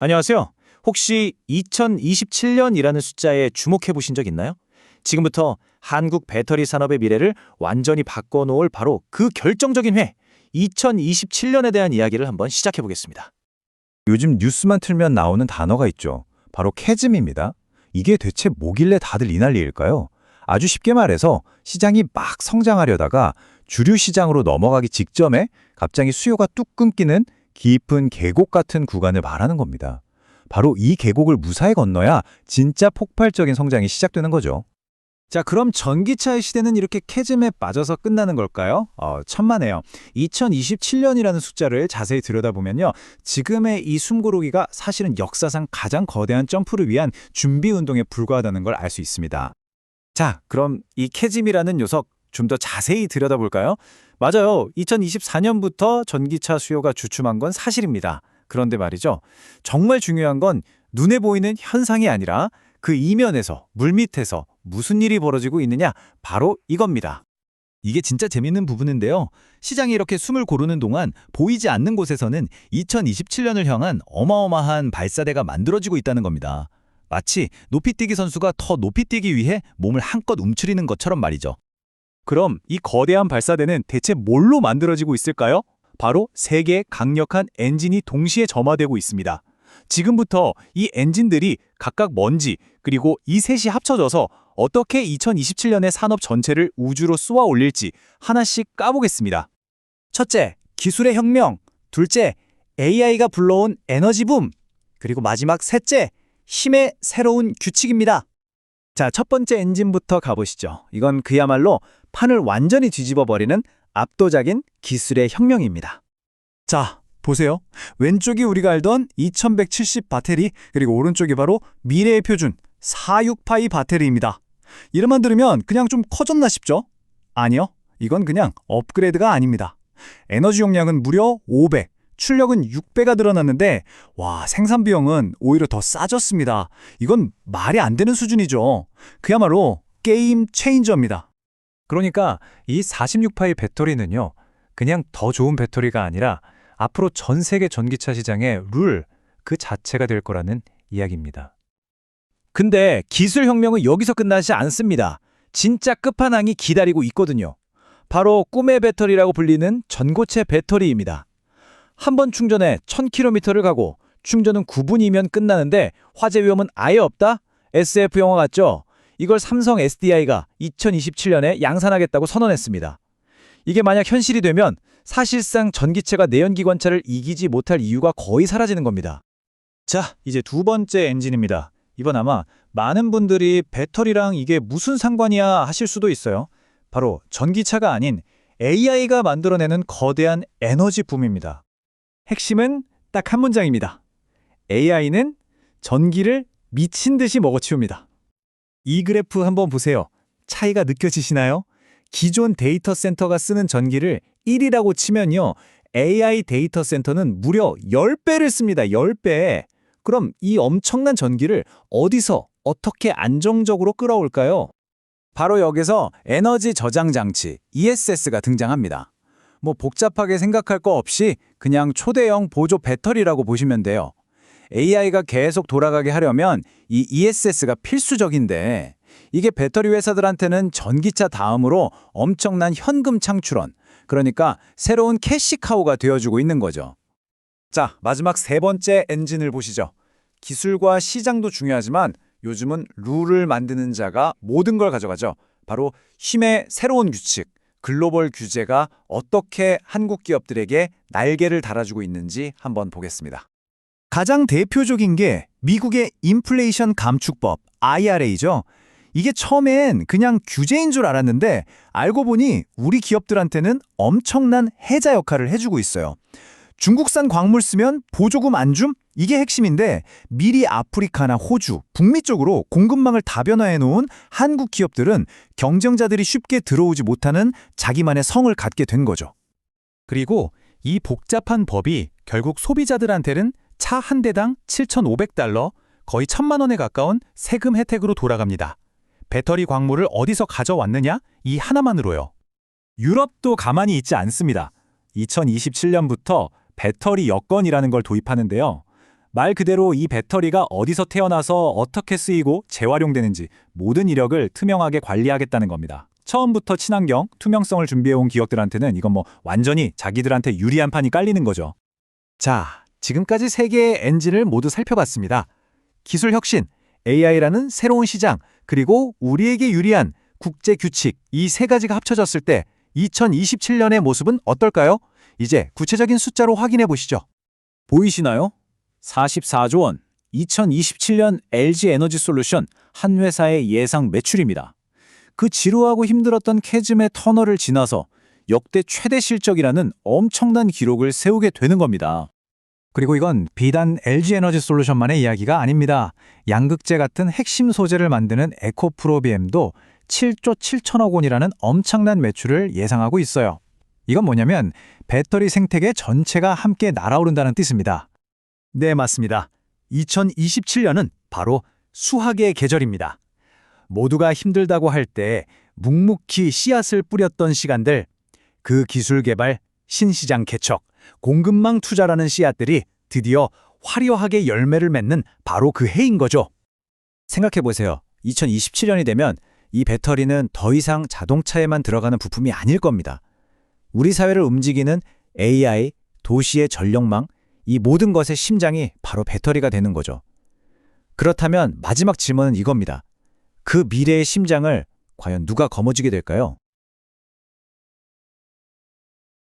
안녕하세요. 혹시 2027년이라는 숫자에 주목해 보신 적 있나요? 지금부터 한국 배터리 산업의 미래를 완전히 바꿔놓을 바로 그 결정적인 회, 2027년에 대한 이야기를 한번 시작해 보겠습니다. 요즘 뉴스만 틀면 나오는 단어가 있죠. 바로 캐즘입니다. 이게 대체 뭐길래 다들 이 난리일까요? 아주 쉽게 말해서 시장이 막 성장하려다가 주류 시장으로 넘어가기 직전에 갑자기 수요가 뚝 끊기는 깊은 계곡 같은 구간을 말하는 겁니다. 바로 이 계곡을 무사히 건너야 진짜 폭발적인 성장이 시작되는 거죠. 자, 그럼 전기차의 시대는 이렇게 캐즘에 빠져서 끝나는 걸까요? 어, 천만에요. 2027년이라는 숫자를 자세히 들여다보면요. 지금의 이 숨고르기가 사실은 역사상 가장 거대한 점프를 위한 준비 운동에 불과하다는 걸 알 수 있습니다. 자, 그럼 이 캐즘이라는 녀석 좀 더 자세히 들여다볼까요? 맞아요. 2024년부터 전기차 수요가 주춤한 건 사실입니다. 그런데 말이죠. 정말 중요한 건 눈에 보이는 현상이 아니라 그 이면에서, 물밑에서 무슨 일이 벌어지고 있느냐? 바로 이겁니다. 이게 진짜 재밌는 부분인데요. 시장이 이렇게 숨을 고르는 동안 보이지 않는 곳에서는 2027년을 향한 어마어마한 발사대가 만들어지고 있다는 겁니다. 마치 높이뛰기 선수가 더 높이 뛰기 위해 몸을 한껏 움츠리는 것처럼 말이죠. 그럼 이 거대한 발사대는 대체 뭘로 만들어지고 있을까요? 바로 세 개의 강력한 엔진이 동시에 점화되고 있습니다. 지금부터 이 엔진들이 각각 뭔지 그리고 이 셋이 합쳐져서 어떻게 2027년의 산업 전체를 우주로 쏘아 올릴지 하나씩 까보겠습니다. 첫째, 기술의 혁명. 둘째, AI가 불러온 에너지 붐. 그리고 마지막 셋째, 힘의 새로운 규칙입니다. 자, 첫 번째 엔진부터 가보시죠. 이건 그야말로 판을 완전히 뒤집어 버리는 압도적인 기술의 혁명입니다. 자, 보세요. 왼쪽이 우리가 알던 2170 배터리, 그리고 오른쪽이 바로 미래의 표준 46파이 배터리입니다. 이름만 들으면 그냥 좀 커졌나 싶죠? 아니요. 이건 그냥 업그레이드가 아닙니다. 에너지 용량은 무려 5배, 출력은 6배가 늘어났는데 와, 생산 비용은 오히려 더 싸졌습니다. 이건 말이 안 되는 수준이죠. 그야말로 게임 체인저입니다. 그러니까 이 46파이 배터리는요. 그냥 더 좋은 배터리가 아니라 앞으로 전 세계 전기차 시장의 룰 그 자체가 될 거라는 이야기입니다. 근데 기술 혁명은 여기서 끝나지 않습니다. 진짜 끝판왕이 기다리고 있거든요. 바로 꿈의 배터리라고 불리는 전고체 배터리입니다. 한 번 충전에 1000km를 가고 충전은 9분이면 끝나는데 화재 위험은 아예 없다? SF 영화 같죠? 이걸 삼성 SDI가 2027년에 양산하겠다고 선언했습니다. 이게 만약 현실이 되면 사실상 전기체가 내연기관차를 이기지 못할 이유가 거의 사라지는 겁니다. 자, 이제 두 번째 엔진입니다. 이번 아마 많은 분들이 배터리랑 이게 무슨 상관이야 하실 수도 있어요. 바로 전기차가 아닌 AI가 만들어내는 거대한 에너지 붐입니다. 핵심은 딱 한 문장입니다. AI는 전기를 미친 듯이 먹어치웁니다. 이 그래프 한번 보세요. 차이가 느껴지시나요? 기존 데이터 센터가 쓰는 전기를 1이라고 치면요. AI 데이터 센터는 무려 10배를 씁니다. 10배. 그럼 이 엄청난 전기를 어디서 어떻게 안정적으로 끌어올까요? 바로 여기서 에너지 저장 장치 ESS가 등장합니다. 뭐 복잡하게 생각할 거 없이 그냥 초대형 보조 배터리라고 보시면 돼요. AI가 계속 돌아가게 하려면 이 ESS가 필수적인데 이게 배터리 회사들한테는 전기차 다음으로 엄청난 현금 창출원, 그러니까 새로운 캐시카우가 되어주고 있는 거죠. 자, 마지막 세 번째 엔진을 보시죠. 기술과 시장도 중요하지만 요즘은 룰을 만드는 자가 모든 걸 가져가죠. 바로 힘의 새로운 규칙, 글로벌 규제가 어떻게 한국 기업들에게 날개를 달아주고 있는지 한번 보겠습니다. 가장 대표적인 게 미국의 인플레이션 감축법 IRA죠. 이게 처음엔 그냥 규제인 줄 알았는데 알고 보니 우리 기업들한테는 엄청난 해자 역할을 해주고 있어요. 중국산 광물 쓰면 보조금 안 줌? 이게 핵심인데 미리 아프리카나 호주, 북미 쪽으로 공급망을 다변화해 놓은 한국 기업들은 경쟁자들이 쉽게 들어오지 못하는 자기만의 성을 갖게 된 거죠. 그리고 이 복잡한 법이 결국 소비자들한테는 차 한 대당 7,500달러, 거의 천만 원에 가까운 세금 혜택으로 돌아갑니다. 배터리 광물을 어디서 가져왔느냐? 이 하나만으로요. 유럽도 가만히 있지 않습니다. 2027년부터 배터리 여건이라는 걸 도입하는데요. 말 그대로 이 배터리가 어디서 태어나서 어떻게 쓰이고 재활용되는지 모든 이력을 투명하게 관리하겠다는 겁니다. 처음부터 친환경, 투명성을 준비해온 기업들한테는 이건 뭐 완전히 자기들한테 유리한 판이 깔리는 거죠. 자, 지금까지 세 개의 엔진을 모두 살펴봤습니다. 기술 혁신, AI라는 새로운 시장, 그리고 우리에게 유리한 국제 규칙 이 세 가지가 합쳐졌을 때 2027년의 모습은 어떨까요? 이제 구체적인 숫자로 확인해 보시죠. 보이시나요? 44조 원, 2027년 LG 에너지 솔루션 한 회사의 예상 매출입니다. 그 지루하고 힘들었던 캐즘의 터널을 지나서 역대 최대 실적이라는 엄청난 기록을 세우게 되는 겁니다. 그리고 이건 비단 LG 에너지 솔루션만의 이야기가 아닙니다. 양극재 같은 핵심 소재를 만드는 에코프로비엠도 7조 7천억 원이라는 엄청난 매출을 예상하고 있어요. 이건 뭐냐면 배터리 생태계 전체가 함께 날아오른다는 뜻입니다. 네, 맞습니다. 2027년은 바로 수학의 계절입니다. 모두가 힘들다고 할 때 묵묵히 씨앗을 뿌렸던 시간들, 그 기술 개발, 신시장 개척, 공급망 투자라는 씨앗들이 드디어 화려하게 열매를 맺는 바로 그 해인 거죠. 생각해 보세요. 2027년이 되면 이 배터리는 더 이상 자동차에만 들어가는 부품이 아닐 겁니다. 우리 사회를 움직이는 AI, 도시의 전력망, 이 모든 것의 심장이 바로 배터리가 되는 거죠. 그렇다면 마지막 질문은 이겁니다. 그 미래의 심장을 과연 누가 거머쥐게 될까요?